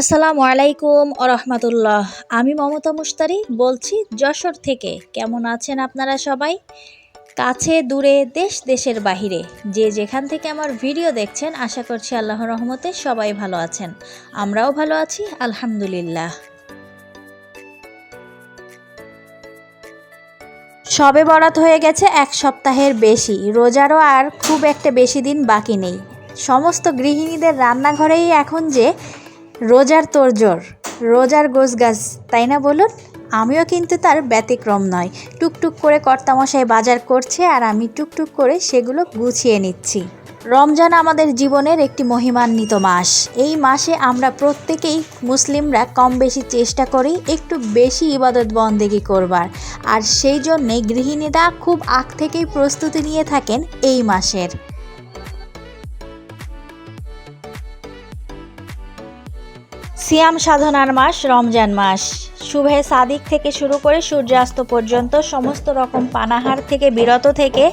আসসালামু আলাইকুম রহমতুল্লাহ। আমি মমতা মুস্তারি বলছি যশোর থেকে। কেমন আছেন আপনারা সবাই? কাছে, দূরে, দেশ, দেশের বাহিরে। যে যেখান থেকে আমার ভিডিও দেখছেন, আশা করছি আল্লাহর রহমতে সবাই ভালো আছেন। আমরাও ভালো আছি, আলহামদুলিল্লাহ। সবে বরাত হয়ে গেছে এক সপ্তাহের বেশি। রোজারও আর খুব একটা বেশি দিন বাকি নেই। সমস্ত গৃহিণীদের রান্নাঘরেই এখন যে রোজার তোড়জোড়, রোজার গোছগাছ, তাই না বলুন? আমিও কিন্তু তার ব্যতিক্রম নয়। টুকটুক করে কর্তামশাই বাজার করছে আর আমি টুকটুক করে সেগুলো গুছিয়ে নিচ্ছি। রমজান আমাদের জীবনের একটি মহিমান্বিত মাস। এই মাসে আমরা প্রত্যেকেই মুসলিমরা কম বেশি চেষ্টা করি একটু বেশি ইবাদত বন্দেগি করবার। আর সেই জন্যে গৃহিণীরা খুব আগ থেকেই প্রস্তুতি নিয়ে থাকেন এই মাসের। সিয়াম সাধনার মাস, রমজান মাস। শুভে সাদিক থেকে শুরু করে সূর্যাস্ত পর্যন্ত সমস্ত রকম পানাহার থেকে বিরত থেকে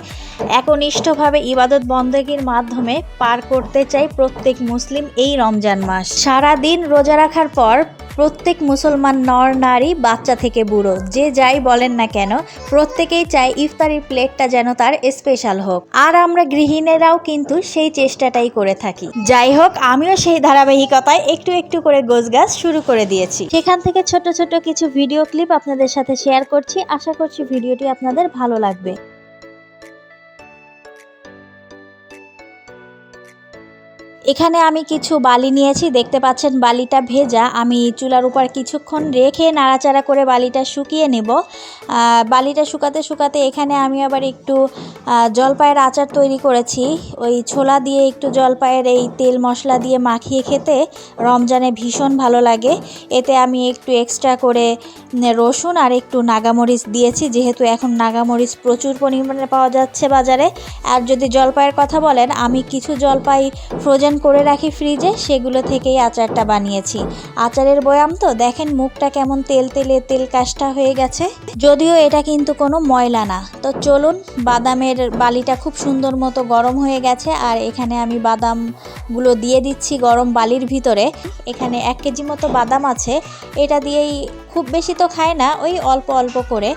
একনিষ্ঠভাবে ইবাদত বন্দেগীর মাধ্যমে পার করতে চাই প্রত্যেক মুসলিম এই রমজান মাস। সারা দিন রোজা রাখার পর প্রত্যেক মুসলমান নর, নারী, বাচ্চা থেকে বুড়ো, যে যাই বলেন না কেন, প্রত্যেকেই চায় ইফতারির প্লেটটা যেন তার স্পেশাল হোক। আর আমরা গৃহিণীরাও কিন্তু সেই চেষ্টাটাই করে থাকি। যাই হোক, আমিও সেই ধারাবাহিকতায় একটু একটু করে গোছগাছ শুরু করে দিয়েছি। সেখান থেকে ছোট ছোট কিছু ভিডিও ক্লিপ আপনাদের সাথে শেয়ার করছি। আশা করছি ভিডিওটি আপনাদের ভালো লাগবে। এখানে আমি কিছু বালি নিয়েছি, দেখতে পাচ্ছেন বালিটা ভেজা। আমি চুলার উপর কিছুক্ষণ রেখে নাড়াচাড়া করে বালিটা শুকিয়ে নেব। বালিটা শুকাতে শুকাতে এখানে আমি আবার একটু জলপাইয়ের আচার তৈরি করেছি। ওই ছোলা দিয়ে একটু জলপাইয়ের এই তেল মশলা দিয়ে মাখিয়ে খেতে রমজানে ভীষণ ভালো লাগে। এতে আমি একটু এক্সট্রা করে রসুন আর একটু নাগামরিচ দিয়েছি, যেহেতু এখন নাগামরিচ প্রচুর পরিমাণে পাওয়া যাচ্ছে বাজারে। আর যদি জলপাইয়ের কথা বলেন, আমি কিছু জলপাই ফ্রোজেন করে রাখি ফ্রিজে, সেগুলো থেকেই আচারটা বানিয়েছি। আচারের বয়াম তো, দেখেন মুখটা কেমন তেল তেলে তেল কাশটা হয়ে গেছে। যদিও এটা কিন্তু কোনো ময়লা না। তো চলুন, বাদামের বালিটা খুব সুন্দর মতো গরম হয়ে গেছে, আর এখানে আমি বাদামগুলো দিয়ে দিচ্ছি গরম বালির ভিতরে। এখানে এক কেজি মতো বাদাম আছে, এটা দিয়েই খুব বেশি তো খায় না, ওই অল্প অল্প করে।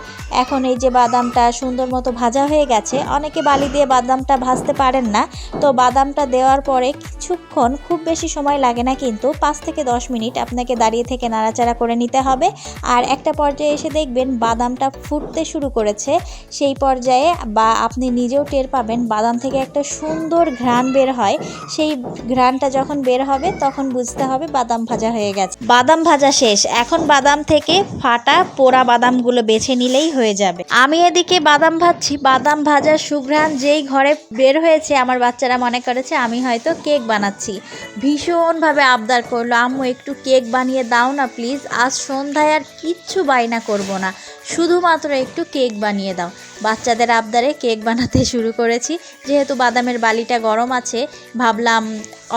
এখন এই যে বাদামটা সুন্দর মতো ভাজা হয়ে গেছে, অনেকে বালি দিয়ে বাদামটা ভাজতে পারেন না। তো বাদামটা দেওয়ার পরে কিছুক্ষণ খুব বেশি সময় লাগে না, কিন্তু পাঁচ থেকে দশ মিনিট আপনাকে দাঁড়িয়ে থেকে নাড়াচাড়া করে নিতে হবে। আর একটা পর্যায়ে এসে দেখবেন বাদামটা ফুটতে শুরু করেছে। সেই পর্যায়ে বা আপনি নিজেও টের পাবেন বাদাম থেকে একটা সুন্দর ঘ্রাণ বের হয়। সেই ঘ্রাণটা যখন বের হবে, তখন বুঝতে হবে বাদাম ভাজা হয়ে গেছে। বাদাম ভাজা শেষ। এখন বাদাম থেকে ফাটা পোড়া বাদামগুলো বেছে নিলেই হয়ে যাবে। আমি এদিকে বাদাম ভাজছি। বাদাম ভাজার সুঘ্রাণ যেই ঘরে বের হয়েছে, আমার বাচ্চারা মনে করেছে, আমি হয়তো কেক বানাচ্ছি। ভীষণভাবে আবদার করল, আম্মু, একটু কেক বানিয়ে দাও না প্লিজ, আজ সন্ধ্যায় আর কিচ্ছু বাইনা করব না, শুধুমাত্র একটু কেক বানিয়ে দাও। বাচ্চাদের আবদারে কেক বানাতে শুরু করেছি, যেহেতু বাদামের বালিটা গরম আছে, ভাবলাম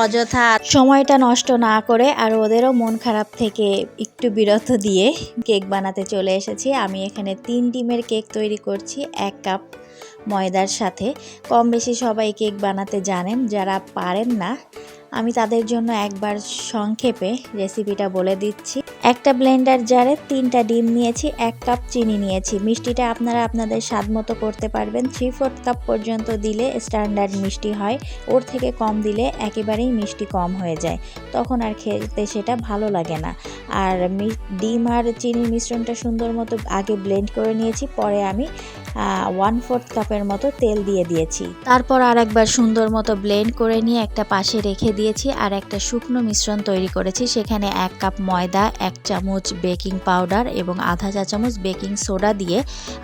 অযথা সময়টা নষ্ট না করে আর ওদেরও মন খারাপ থেকে একটু বিরত দিয়ে কেক বানাতে চলে এসেছি। আমি এখানে তিন ডিমের কেক তৈরি করছি, এক কাপ ময়দার সাথে। কম বেশি সবাই কেক বানাতে জানেন, যারা পারেন না, আমি তাদের জন্য একবার সংক্ষেপে রেসিপিটা বলে দিচ্ছি। একটা ব্লেন্ডার জারে তিনটা ডিম নিয়েছি, এক কাপ চিনি নিয়েছি। মিষ্টিটা আপনারা আপনাদের স্বাদ মতো করতে পারবেন। থ্রি ফোর্থ কাপ পর্যন্ত দিলে স্ট্যান্ডার্ড মিষ্টি হয়। ওর থেকে কম দিলে একেবারেই মিষ্টি কম হয়ে যায়। তখন আর খেতে সেটা ভালো লাগে না। আর ডিম আর চিনির মিশ্রণটা সুন্দর মতো আগে ব্লেন্ড করে নিয়েছি। পরে আমি ওয়ান ফোর্থ কাপের মতো তেল দিয়ে দিয়েছি। তারপর আর একবার সুন্দর মতো ব্লেন্ড করে নিয়ে একটা পাশে রেখে দিয়েছি আর একটা শুকনো মিশ্রণ তৈরি করেছি। সেখানে এক কাপ ময়দা, এক চামচ বেকিং পাউডার এবং আধা চা চামচ বেকিং সোডা দিয়ে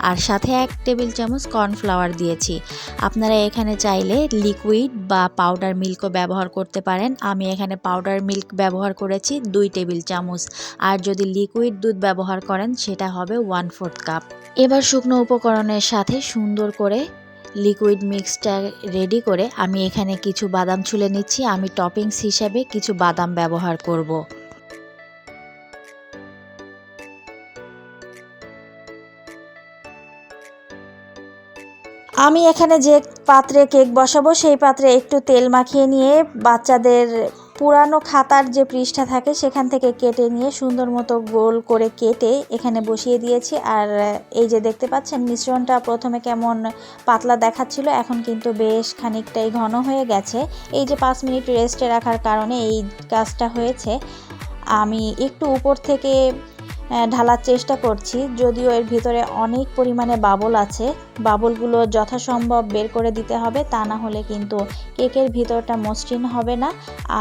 আর সাথে এক টেবিল চামচ কর্নফ্লাওয়ার দিয়েছি। আপনারা এখানে চাইলে লিকুইড বা পাউডার মিল্কও ব্যবহার করতে পারেন। আমি এখানে পাউডার মিল্ক ব্যবহার করেছি দুই টেবিল চামচ। আর যদি লিকুইড দুধ ব্যবহার করেন, সেটা হবে ওয়ান ফোর্থ কাপ এবার শুকনো উপকরণের সাথে সুন্দর করে লিকুইড মিক্সটা রেডি করে আমি এখানে কিছু বাদাম ছুলে নিচ্ছি আমি টপিংস হিসেবে কিছু বাদাম ব্যবহার করব। আমি এখানে যে পাত্রে কেক বসাবো, সেই পাত্রে একটু তেল মাখিয়ে নিয়ে বাচ্চাদের পুরানো খাতার যে পৃষ্ঠা থাকে, সেখান থেকে কেটে নিয়ে সুন্দর মতো গোল করে কেটে এখানে বসিয়ে দিয়েছি। আর এই যে দেখতে পাচ্ছেন, মিশ্রণটা প্রথমে কেমন পাতলা দেখাচ্ছিল, এখন কিন্তু বেশ খানিকটাই ঘন হয়ে গেছে। এই যে পাঁচ মিনিট রেস্টে রাখার কারণে এই কাজটা হয়েছে। আমি একটু উপর থেকে ঢালার চেষ্টা করছি, যদিও এর ভিতরে অনেক পরিমাণে বাবল আছে। বাবলগুলো যথাসম্ভব বের করে দিতে হবে, তা না হলে কিন্তু কেকের ভিতরটা মসৃণ হবে না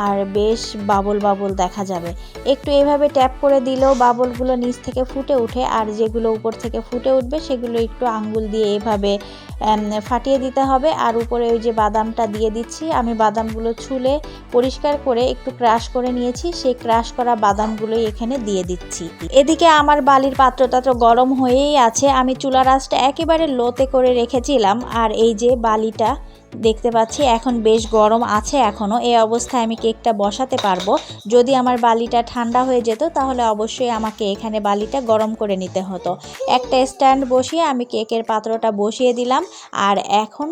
আর বেশ বাবল বাবল দেখা যাবে। একটু এভাবে ট্যাপ করে দিলেও বাবলগুলো নিচ থেকে ফুটে উঠে আর যেগুলো উপর থেকে ফুটে উঠবে সেগুলো একটু আঙ্গুল দিয়ে এভাবে ফাটিয়ে দিতে হবে। আর উপরে ওই যে বাদামটা দিয়ে দিচ্ছি, আমি বাদামগুলো ছুলে পরিষ্কার করে একটু ক্রাশ করে নিয়েছি, সেই ক্রাশ করা বাদামগুলোই এখানে দিয়ে দিচ্ছি। এদিকে আমার বালির পাত্রটা তো গরম হয়েই আছে, আমি চুলা রাসটা একেবারে লোতে করে রেখেছিলাম, আর এই যে বালিটা দেখতে পাচ্ছি, এখন বেশ গরম আছে এখনও এই অবস্থায় আমি কেকটা বসাতে পারব। যদি আমার বালিটা ঠান্ডা হয়ে যেত, তাহলে অবশ্যই আমাকে এখানে বালিটা গরম করে নিতে হতো। একটা স্ট্যান্ড বসিয়ে আমি কেকের পাত্রটা বসিয়ে দিলাম, আর এখন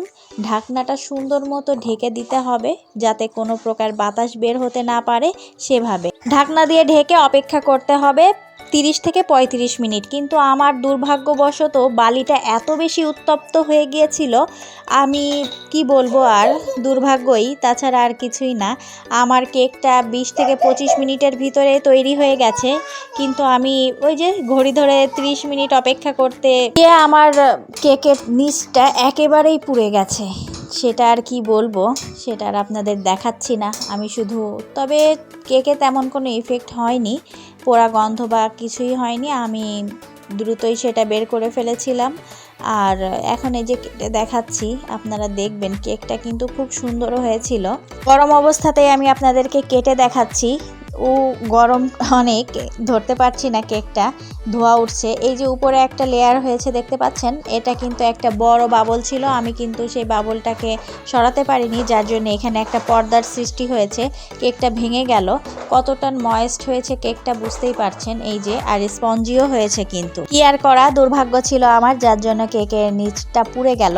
ঢাকনাটা সুন্দর মতো ঢেকে দিতে হবে, যাতে কোনো প্রকার বাতাস বের হতে না পারে সেভাবে। ঢাকনা দিয়ে ঢেকে অপেক্ষা করতে হবে। তিরিশ থেকে পঁয়ত্রিশ মিনিট। কিন্তু আমার দুর্ভাগ্যবশত বালিটা এত বেশি উত্তপ্ত হয়ে গিয়েছিল, আমি কি বলব আর? দুর্ভাগ্যই। তাছাড়া আর কিছুই না। আমার কেকটা বিশ থেকে পঁচিশ মিনিটের ভিতরে তৈরি হয়ে গেছে। কিন্তু আমি ওই যে ঘড়ি ধরে 30 মিনিট অপেক্ষা করতে গিয়ে আমার কেকের নিচটা একেবারেই পুড়ে গেছে। সেটা আর কি বলব? সেটা আর আপনাদের দেখাচ্ছি না। আমি শুধু, তবে কেকে তেমন কোনো ইফেক্ট হয়নি। পোড়া গন্ধ বা কিছুই হয়নি, আমি দ্রুতই সেটা বের করে ফেলেছিলাম। আর এখন এই যে কেটে দেখাচ্ছি, আপনারা দেখবেন কেকটা কিন্তু খুব সুন্দর হয়েছিল। গরম অবস্থাতেই আমি আপনাদেরকে কেটে দেখাচ্ছি। ও গরম অনেক, ধরতে পারছি না কেকটা, ধোয়া উঠছে। এই যে উপরে একটা লেয়ার হয়েছে, দেখতে পাচ্ছেন? এটা কিন্তু একটা বড় বাবল ছিল, আমি কিন্তু সেই বাবলটাকে সরাতে পারিনি, যার জন্য এখানে একটা পর্দার সৃষ্টি হয়েছে। কেকটা ভেঙে গেল। কতটা ময়েস্ট হয়েছে কেকটা বুঝতেই পারছেন? এই যে, আর স্পঞ্জিও হয়েছে কিন্তু। কি আর করা? দুর্ভাগ্য ছিল আমার, যার জন্য কেকের নিচটা পুড়ে গেল।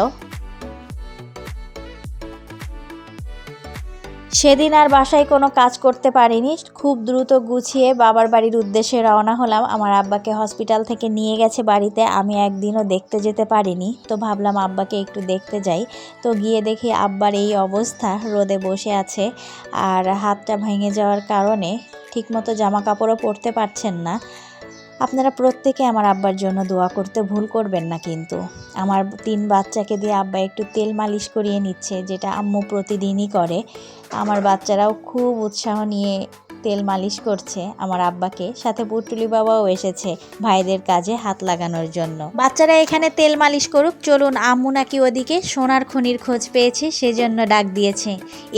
সেদিন আর বাসায় কোনো কাজ করতে পারিনি। খুব দ্রুত গুছিয়ে বাবার বাড়ির উদ্দেশ্যে রওনা হলাম। আমার আব্বাকে হসপিটাল থেকে নিয়ে গেছে বাড়িতে। আমি একদিনও দেখতে যেতে পারিনি। তো ভাবলাম আব্বাকে একটু দেখতে যাই। তো গিয়ে দেখি আব্বার এই অবস্থা। রোদে বসে আছে আর হাতটা ভেঙে যাওয়ার কারণে ঠিকমতো জামা কাপড়ও পরতে পারছেন না। আপনারা প্রত্যেকে আমার আব্বার জন্য দোয়া করতে ভুল করবেন না কিন্তু। আমার তিন বাচ্চাকে দিয়ে আব্বা একটু তেল মালিশ করিয়ে নিচ্ছে, যেটা আম্মু প্রতিদিনই করে। আমার বাচ্চারাও খুব উৎসাহ নিয়ে তেল মালিশ করছে আমার আব্বাকে, সাথে পুটুলি বাবাও এসেছে ভাইদের কাজে হাত লাগানোর জন্য। বাচ্চারা এখানে তেল মালিশ করুক, চলুন আম্মু নাকি ওদিকে সোনার খনির খোঁজ পেয়েছে, সেজন্য ডাক দিয়েছে।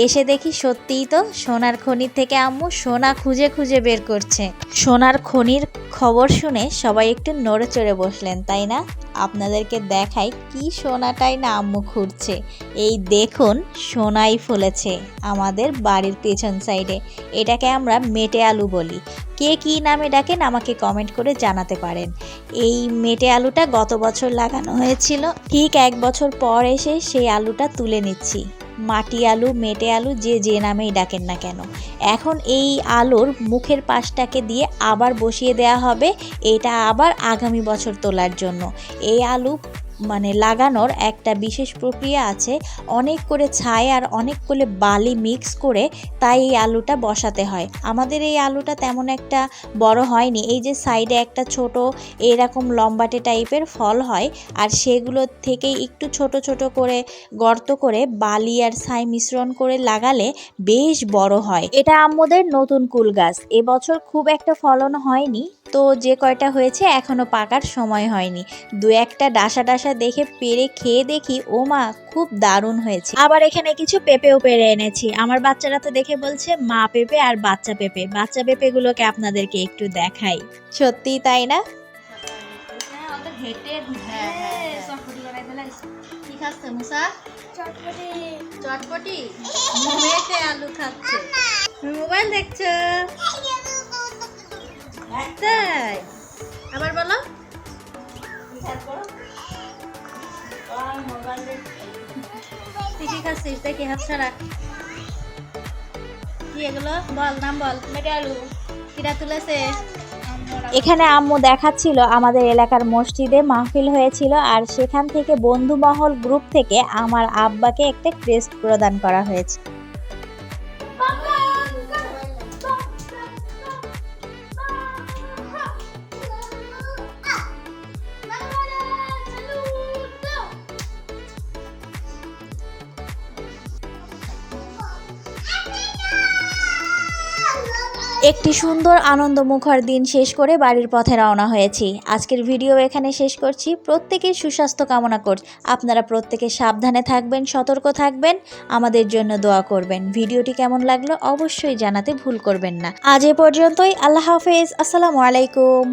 এসে দেখি সত্যিই তো সোনার খনির থেকে আম্মু সোনা খুঁজে খুঁজে বের করছে। সোনার খনির খবর শুনে সবাই একটু নড়ে চড়ে বসলেন, তাই না? আপনাদেরকে দেখাই কি সোনাটাই না আম্মু খুঁড়ছে। এই দেখুন, সোনাই ফুলেছে আমাদের বাড়ির পেছন সাইডে। এটাকে আমরা মেটে আলু বলি। কে কী নামে ডাকেন আমাকে কমেন্ট করে জানাতে পারেন। এই মেটে আলুটা গত বছর লাগানো হয়েছিল। ঠিক এক বছর পর এসে সেই আলুটা তুলে নিচ্ছি। মাটি আলু, মেটে আলু, যে যে নামেই ডাকেন না কেন। এখন এই আলুর মুখের পাশটাকে দিয়ে আবার বসিয়ে দেওয়া হবে। এটা আবার আগামী বছর তোলার জন্য। এই আলু মানে লাগানোর একটা বিশেষ প্রক্রিয়া আছে। অনেক করে ছাই আর অনেক করে বালি মিক্স করে তাই এই আলুটা বসাতে হয়। আমাদের এই আলুটা তেমন একটা বড় হয়নি। এই যে সাইডে একটা ছোট এরকম লম্বাটে টাইপের ফল হয় আর সেগুলো থেকে একটু ছোট ছোট করে গর্ত করে বালি আর ছাই মিশ্রণ করে লাগালে বেশ বড় হয়। এটা আমাদের নতুন কুল গাছ। এবছর খুব একটা ফলন হয়নি। তো যে কয়টা হয়েছে এখনও পাকার সময় হয়নি। দু একটা ডাসা ডাসা দেখে পেরে খেয়ে দেখি, ও মা, খুব দারুণ হয়েছে। আবার এখানে কিছু পেঁপেও পেরে এনেছি। আমার বাচ্চারা তো দেখে বলছে, মা পেঁপে আর বাচ্চা পেঁপে। বাচ্চা পেঁপেগুলোকে আপনাদেরকে একটু দেখাই। সত্যিই তাই না? মোবাইল আবার বলো। খাচ্ছিস দেখি হাত ছাড়া কি এগুলো বল নাম বল আলু কিরা তুলেছে এখানে আম্মু দেখাচ্ছিল আমাদের এলাকার মসজিদে মাহফিল হয়েছিল আর সেখান থেকে বন্ধু মহল গ্রুপ থেকে আমার আব্বাকে একটা ক্রেস্ট প্রদান করা হয়েছে। একটি সুন্দর আনন্দমুখর দিন শেষ করে বাড়ির পথে রওনা হয়েছি। আজকের ভিডিও এখানে শেষ করছি। প্রত্যেকের সুস্বাস্থ্য কামনা করছি আপনারা প্রত্যেকে সাবধানে থাকবেন, সতর্ক থাকবেন, আমাদের জন্য দোয়া করবেন। ভিডিওটি কেমন লাগল অবশ্যই জানাতে ভুল করবেন না। আজ এ পর্যন্তই। আল্লাহ হাফেজ। আসসালামু আলাইকুম।